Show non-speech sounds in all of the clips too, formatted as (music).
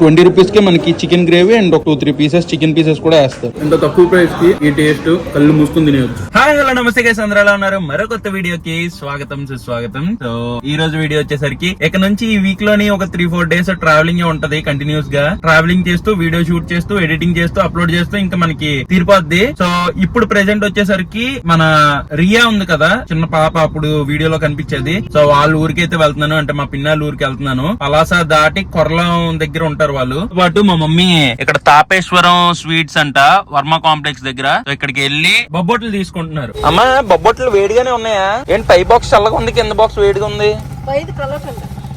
Twenty రూపీస్కి మనకి chicken gravy and ఒక two three pieces chicken pieces కూడా వేస్తారు. ఇంత తక్కువ ప్రైస్కి ఈ టేస్ట్ కళ్ళు మూసుకుని తినేయచ్చు. హాయ్ హలో నమస్తే గైస్ అందరూ ఎలా ఉన్నారు? మరో కొత్త వీడియోకి స్వాగతం సుస్వాగతం. సో ఈ రోజు వీడియో వచ్చేసరికి ఇక నుంచి ఈ వీక్లోని ఒక త్రీ ఫోర్ డేస్ ట్రావెలింగ్ ఉంటది కంటిన్యూస్గా. ట్రావెలింగ్ చేస్తూ వీడియో షూట్ చేస్తూ ఎడిటింగ్ చేస్తూ అప్లోడ్ చేస్తూ ఇంకా మనకి తీరిపోద్ది. సో ఇప్పుడు ప్రెసెంట్ వచ్చేసరికి మన రియా ఉంది కదా చిన్న పాప అప్పుడు వీడియోలో కనిపించేది. సో వాళ్ళ ఊరికి అయితే వెళ్తున్నాను అంటే మా పిన్నాళ్ళ ఊరికి వెళ్తున్నాను. పలాస దాటి కొరలం దగ్గర ఉంటారు వాళ్ళు. పాటు మా మమ్మీ ఇక్కడ తాపేశ్వరం స్వీట్స్ అంట వర్మ కాంప్లెక్స్ దగ్గర. ఇక్కడికి వెళ్ళి బొబ్బొట్లు తీసుకుంటున్నారు అమ్మా బొబ్బొట్లు వేడిగానే ఉన్నాయా? ఏంటి పై బాక్స్ చల్లగా ఉంది కింద బాక్స్ వేడిగా ఉంది?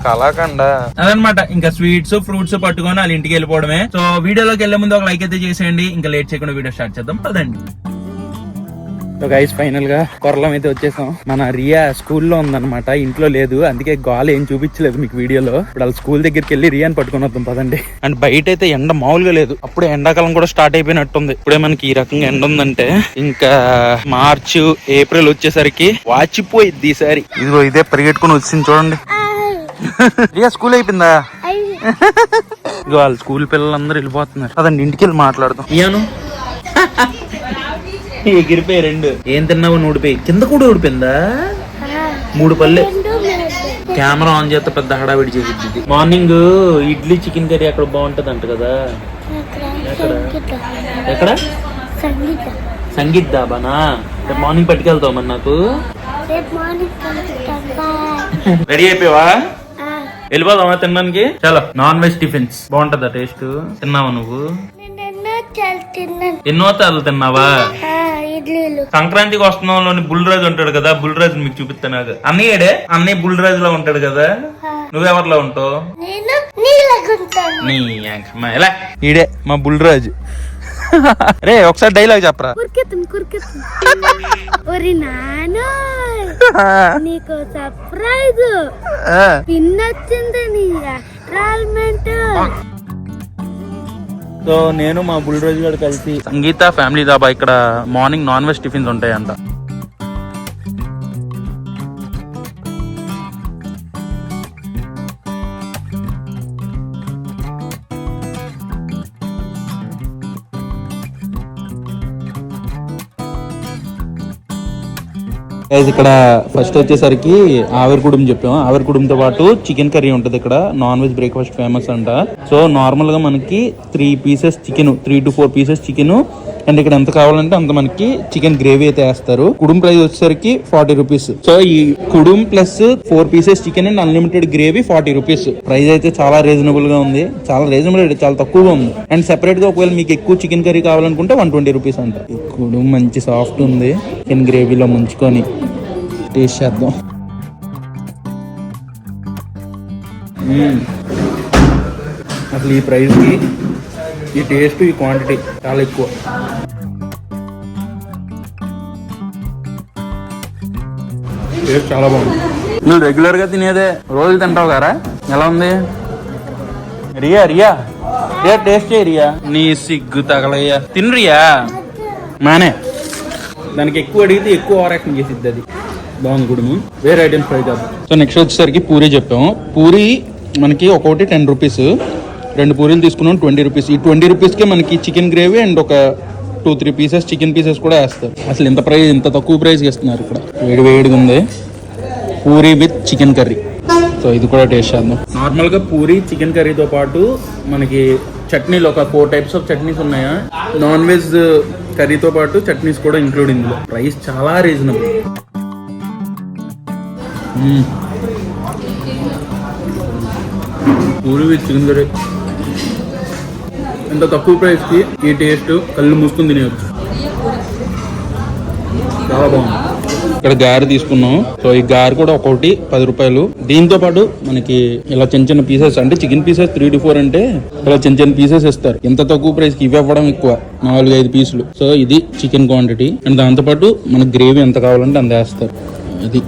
కలకండ అదనమాట ఇంకా స్వీట్స్ ఫ్రూట్స్ పట్టుకొని వాళ్ళ ఇంటికి వెళ్ళిపోవడమే. సో వీడియోలోకి వెళ్ళే ముందు ఒక లైక్ అయితే చేసేయండి. ఇంకా లేట్ చేయకుండా వీడియో స్టార్ట్ చేద్దాం. పదండి. గైస్ ఫైనల్గా కొరలం అయితే వచ్చేసాం. మన రియా స్కూల్లో ఉందన్నమాట. ఇంట్లో లేదు. అందుకే గాలి ఏం చూపించలేదు మీకు వీడియోలో. ఇప్పుడు వాళ్ళ స్కూల్ దగ్గరికి వెళ్ళి రియాని పట్టుకొని వద్దాం పదండి. అండ్ బయట అయితే ఎండ మామూలుగా లేదు. అప్పుడే ఎండాకాలం కూడా స్టార్ట్ అయిపోయినట్టుంది. ఇప్పుడే మనకి ఈ రకంగా ఎండ ఉందంటే ఇంకా మార్చ్ ఏప్రిల్ వచ్చేసరికి వాచిపోయిద్ది ఈసారి ఇదిగో ఇదే పరిగెట్టుకుని వచ్చింది చూడండి. (laughs) రియా స్కూల్ అయిపోయిందా? ఇదిగో వాళ్ళ స్కూల్ పిల్లలందరూ వెళ్ళిపోతున్నారు. అదండి ఇంటికి వెళ్ళి మాట్లాడదాం. ఇయాను (laughs) ఎగిరిపోయి రెండు. ఏం తిన్నావు నూడిపోయి కింద కూడా ఊడిపోయిందా మూడు పల్లె కెమెరా ఆన్ చేస్తే పెద్ద హడావిడి చేసిద్ది. మార్నింగ్ ఇడ్లీ చికెన్ కర్రీ అక్కడ బాగుంటది అంట కదా. ఎక్కడ? సంగీత సంగీత్ దాబానా రేపు మార్నింగ్ పట్టుకెళ్తావు మరి నాకు. రెడీ అయిపోయావా? వెళ్ళిపోదామా తినడానికి? చాలా. Non veg tiffins. బాగుంటుందా టేస్ట్? తిన్నావా నువ్వు? ఎన్నో తాళ్ళు తిన్నావా? ఆ, ఇడ్లీలు. సంక్రాంతికి వస్తున్నాంలోని బుల్ రాజు ఉంటాడు కదా బుల్ రాజు మీకు చూపిస్తా నాకు అన్నయ్యడే అన్నయ్య బుల్ రాజు లో ఉంటాడు కదా? నువ్వెవరిలో ఉంటావు? నేను నీళ్ళగుంటాను నీ యాంకమ్మ. ఎలా? ఈడే మా బుల్ రాజు (laughs) రే ఒకసారి డైలాగ్ చెప్పరా? ఒరి నాను (laughs) నీకు సర్ప్రైజ్. పిన్నొచ్చింది నీ అస్ట్రాల్మెంట్ సో నేను మా బుల్ రోజు గారు కలిసి సంగీత ఫ్యామిలీ దాబా ఇక్కడ మార్నింగ్ నాన్ వెజ్ టిఫిన్స్ ఉంటాయంట. ఇక్కడ ఫస్ట్ వచ్చేసరికి ఆవిరికుడుం చెప్పాం ఆవిరికుడుంతో పాటు చికెన్ కర్రీ ఉంటుంది ఇక్కడ. నాన్ వెజ్ బ్రేక్ఫాస్ట్ ఫేమస్ అంట. సో నార్మల్గా మనకి three pieces chicken three to four pieces chicken and ఇక్కడ ఎంత కావాలంటే అంత మనకి చికెన్ గ్రేవీ అయితే వేస్తారు. కుడుం ప్రైస్ వచ్చేసరికి ఫార్టీ రూపీస్ సో ఈ కుడుం plus four pieces chicken and unlimited gravy forty rupees price అయితే చాలా రీజనబుల్గా ఉంది. చాలా రీజనబుల్ రేట్ చాలా తక్కువగా ఉంది. అండ్ సెపరేట్గా ఒకవేళ మీకు ఎక్కువ చికెన్ కర్రీ కావాలనుకుంటే వన్ ట్వంటీ రూపీస్ అంట. కుడుం మంచి సాఫ్ట్ ఉంది. చికెన్ గ్రేవీలో ముంచుకొని టేస్ట్ చేద్దాం. అసలు ఈ ప్రైస్కి ఈ టేస్ట్ ఈ క్వాంటిటీ చాలా ఎక్కువ. టేస్ట్ చాలా బాగుంది. నువ్వు రెగ్యులర్గా తినేదే రోజు తింటావు కదా? ఎలా ఉంది? రియా రియా. రియా టేస్ట్ చేయి రియా. నీ సిగ్గు తగలయ్యా. తిను రియా. మానే. దానికి ఎక్కువ అడిగితే ఎక్కువ ఓవర్ యాక్షన్ చేసిద్ది అది. బాగుంది కుడుము వేరే ఐటమ్స్ ట్రై చేద్దాం. సో నెక్స్ట్ వచ్చేసరికి పూరి చెప్పాము. పూరి మనకి ఒక్కొక్కటి టెన్ రూపీస్ రెండు పూరీలు తీసుకున్నాం ట్వంటీ రూపీస్. ఈ ట్వంటీ రూపీస్కే మనకి చికెన్ గ్రేవీ అండ్ ఒక two three pieces chicken pieces కూడా వేస్తారు. అసలు ఇంత ప్రైస్ ఇంత తక్కువ ప్రైస్కి ఇస్తున్నారు ఇక్కడ. వేడి వేడిగా ఉంది. Puri with chicken curry. So ఇది కూడా టేస్ట్ చేద్దాం. నార్మల్గా పూరి చికెన్ కర్రీతో పాటు మనకి చట్నీలు ఒక ఫోర్ టైప్స్ ఆఫ్ చట్నీస్ ఉన్నాయా? నాన్ వెజ్ కర్రీతో పాటు చట్నీస్ కూడా ఇంక్లూడ్ ఇందులో. ప్రైస్ చాలా reasonable puri with chicken curry. తక్కువ ప్రైస్కి ఈ టేస్ట్ కళ్ళు మూసుకుని తినేయచ్చు. చాలా బాగుంది. ఇక్కడ గారి తీసుకున్నాం. సో ఈ గారి కూడా ఒకటి పది రూపాయలు. దీంతో పాటు మనకి ఇలా చిన్న చిన్న పీసెస్ అంటే chicken pieces three to four అంటే ఇలా చిన్న చిన్న పీసెస్ ఇస్తారు. ఎంత తక్కువ ప్రైస్కి ఇవి ఇవ్వడం ఎక్కువ. నాలుగు ఐదు పీసులు సో ఇది చికెన్ క్వాంటిటీ అండ్ దాంతో పాటు మనకి గ్రేవీ ఎంత కావాలంటే అంత వేస్తారు. అది.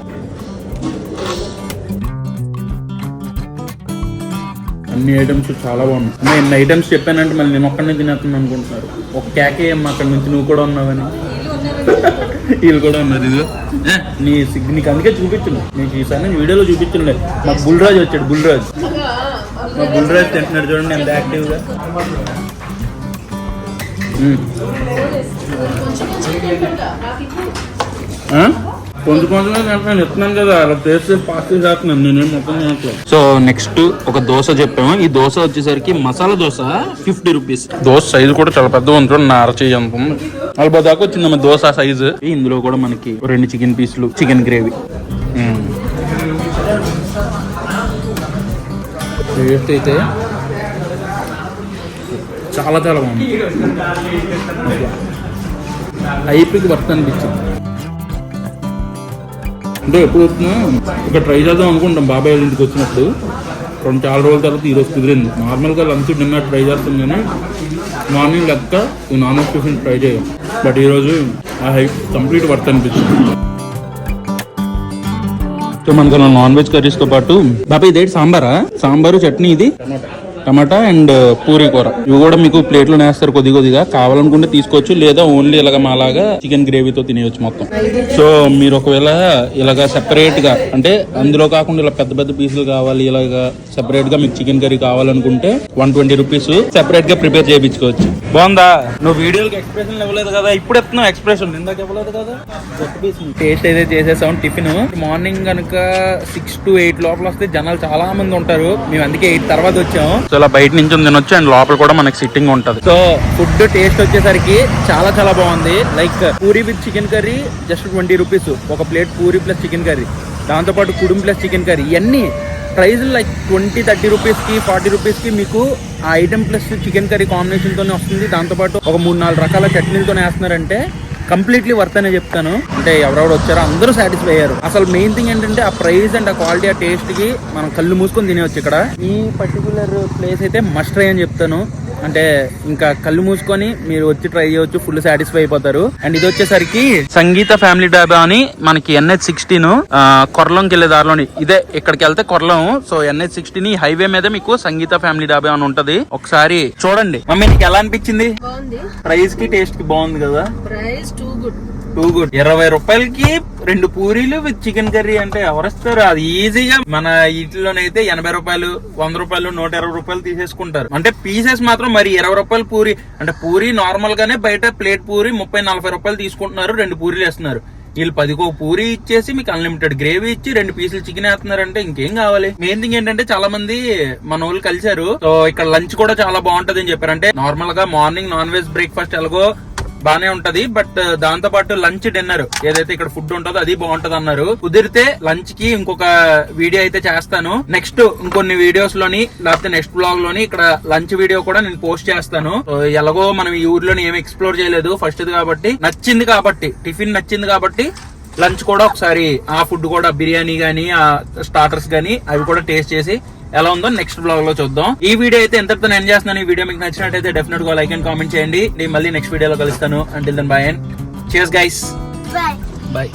అన్ని ఐటమ్స్ చాలా బాగున్నాయి. నేను ఎన్ని ఐటమ్స్ చెప్పానంటే మళ్ళీ నేను ఒక్కడనే తినేస్తున్నాను అనుకుంటున్నారు. ఒక కేకే అమ్మ అక్కడ నుంచి నువ్వు కూడా ఉన్నావని వీళ్ళు కూడా ఉన్నారు. ఇది నీ సిగ్ నీకు అందుకే చూపించను. నీకు ఈసారి నేను వీడియోలో చూపించలే మాకు బుల్రాజ్ వచ్చాడు బుల్రాజ్. మా బుల్రాజ్ తింటున్నాడు చూడండి ఎంత యాక్టివ్గా కొంచెం తింటున్నాను ఇస్తున్నాను కదా అలా టేస్ట్ పాస్ట్ చేస్తున్నాను నేనేం మొత్తం తినట్లేదు సో నెక్స్ట్ ఒక దోశ చెప్పాము. ఈ దోశ వచ్చేసరికి masala dosa fifty rupees. Dosa size కూడా చాలా పెద్దగా ఉంటుంది నా అరచేయి అంత. ఉంది నలభై దాకా వచ్చిందమ్మ దోశ సైజు. ఇందులో కూడా మనకి రెండు చికెన్ పీసులు చికెన్ గ్రేవీ. టేస్ట్ అయితే చాలా చాలా బాగుంది. హైప్కి వర్త్ అనిపించింది. అంటే ఎప్పుడు వచ్చినా ఇక్కడ ట్రై చేద్దాం అనుకుంటాం. బాబాయ్ వాళ్ళ ఇంటికి వచ్చినప్పుడు రెండు చాలా రోజుల తర్వాత ఈరోజు కుదిరింది. నార్మల్గా లంచ్ డిన్నర్ ట్రై చేస్తాం కానీ మార్నింగ్ లెక్క నాన్ వెజ్ టిఫిన్ ట్రై చేయం. బట్ ఈరోజు ఆ హైప్ కంప్లీట్ వర్త్ అనిపించింది. సో మనకు నాన్ వెజ్ కర్రీస్తో పాటు బాబా ఇదేంటి సాంబారా? సాంబారు చట్నీ ఇది? టమాటా. అండ్ పూరి కూర. ఇవి కూడా మీకు ప్లేట్లో వేస్తారు కొద్ది కొద్దిగా. కావాలనుకుంటే తీసుకోవచ్చు లేదా ఓన్లీ ఇలాగ మాలాగా చికెన్ గ్రేవీతో తినేయచ్చు మొత్తం. సో మీరు ఒకవేళ ఇలాగ సెపరేట్గా అంటే అందులో కాకుండా ఇలా పెద్ద పెద్ద పీసులు కావాలి ఇలాగ సెపరేట్గా మీకు చికెన్ కర్రీ కావాలనుకుంటే వన్ ట్వంటీ రూపీస్ సెపరేట్గా ప్రిపేర్ చేయించుకోవచ్చు. బాగుందా? నువ్వు వీడియోకి ఎక్స్ప్రెషన్ ఇవ్వలేదు కదా ఇప్పుడు ఎత్తున్నావు ఎక్స్ప్రెషన్ ఇందాక ఇవ్వలేదు కదా? టేస్ట్ అయితే చేసేసాం టిఫిన్. మార్నింగ్ కనుక సిక్స్ టు ఎయిట్ లోపల వస్తే జనాలు చాలా మంది ఉంటారు. మేము అందుకే ఎయిట్ తర్వాత వచ్చాము సో ఇలా బయట నుంచి తినొచ్చు. అండ్ లోపల కూడా మనకి సిట్టింగ్ ఉంటుంది. సో ఫుడ్ టేస్ట్ వచ్చేసరికి చాలా చాలా బాగుంది. Like puri with chicken curry just twenty rupees. ఒక plate puri plus chicken curry. దాంతో పాటు కుడుం ప్లస్ చికెన్ కర్రీ. ఇవన్నీ ప్రైస్ లైక్ ట్వంటీ థర్టీ రూపీస్కి ఫార్టీ రూపీస్కి మీకు ఆ ఐటమ్ ప్లస్ చికెన్ కర్రీ కాంబినేషన్తోనే వస్తుంది. దాంతో పాటు ఒక మూడు నాలుగు రకాల చట్నీలతోనే వేస్తున్నారంటే కంప్లీట్లీ వర్త్ అనే చెప్తాను. అంటే ఎవరెవరు వచ్చారో అందరూ సాటిస్ఫై అయ్యారు. అసలు మెయిన్ థింగ్ ఏంటంటే ఆ ప్రైస్ అండ్ ఆ క్వాలిటీ ఆ టేస్ట్కి మనం కళ్ళు మూసుకొని తినేవచ్చు ఇక్కడ. ఈ పర్టికులర్ ప్లేస్ అయితే మస్ట్ ట్రై అని చెప్తాను. అంటే ఇంకా కళ్ళు మూసుకొని మీరు వచ్చి ట్రై చేయవచ్చు ఫుల్ సాటిస్ఫై అయిపోతారు. అండ్ ఇది వచ్చేసరికి సంగీత ఫ్యామిలీ డాబా అని మనకి ఎన్హెచ్ సిక్స్టీన్ కొరలంకి వెళ్ళే దారిలోని ఇదే ఇక్కడికి వెళ్తే కొరలం. సో ఎన్హెచ్ సిక్స్టీన్ హైవే మీద మీకు సంగీత ఫ్యామిలీ డాబా అని ఉంటది. ఒకసారి చూడండి. మమ్మీ నీకు ఎలా అనిపించింది? ప్రైస్కి టేస్ట్కి బాగుంది కదా? Price too good too good ఇరవై రూపాయలకి రెండు పూరీలు విత్ చికెన్ కర్రీ అంటే ఎవరిస్తారు? అది ఈజీగా మన ఇంట్లోనైతే ఎనభై రూపాయలు వంద రూపాయలు నూట ఇరవై రూపాయలు తీసేసుకుంటారు. అంటే పీసెస్ మాత్రం మరి ఇరవై రూపాయలు పూరి. అంటే పూరి నార్మల్ గానే బయట ప్లేట్ పూరి ముప్పై నలభై రూపాయలు తీసుకుంటున్నారు రెండు పూరీలు వేస్తున్నారు. వీళ్ళు పదికో పూరి ఇచ్చేసి మీకు అన్లిమిటెడ్ గ్రేవీ ఇచ్చి రెండు పీసులు చికెన్ వేస్తున్నారంటే ఇంకేం కావాలి? మెయిన్ థింగ్ ఏంటంటే చాలా మంది మన వాళ్ళు కలిశారు. సో ఇక్కడ లంచ్ కూడా చాలా బాగుంటది అని చెప్పారు. అంటే నార్మల్గా మార్నింగ్ నాన్ వెజ్ బ్రేక్ఫాస్ట్ ఎలాగో బానే ఉంటది బట్ దాంతో పాటు లంచ్ డిన్నర్ ఏదైతే ఇక్కడ ఫుడ్ ఉంటుందో అది బాగుంటది అన్నారు. కుదిరితే లంచ్కి ఇంకొక వీడియో అయితే చేస్తాను. నెక్స్ట్ ఇంకొన్ని వీడియోస్లోని లేకపోతే నెక్స్ట్ బ్లాగ్లోని ఇక్కడ లంచ్ వీడియో కూడా నేను పోస్ట్ చేస్తాను. ఎలాగో మనం ఈ ఊర్లోని ఏమి ఎక్స్ప్లోర్ చేయలేదు. ఫస్ట్ కాబట్టి నచ్చింది కాబట్టి టిఫిన్ నచ్చింది కాబట్టి లంచ్ కూడా ఒకసారి ఆ ఫుడ్ కూడా బిర్యానీ గానీ ఆ స్టార్టర్స్ గానీ అవి కూడా టేస్ట్ చేసి ఎలా ఉందో నెక్స్ట్ బ్లాగ్లో చూద్దాం. ఈ వీడియో అయితే ఎంతటితో ఎండ్ చేస్తున్నాను. ఈ వీడియో మీకు నచ్చినట్టయితే డెఫినెట్గా లైక్ అండ్ కామెంట్ చేయండి. నేను మళ్ళీ నెక్స్ట్ వీడియోలో కలుస్తాను. Until then bye and chase guys bye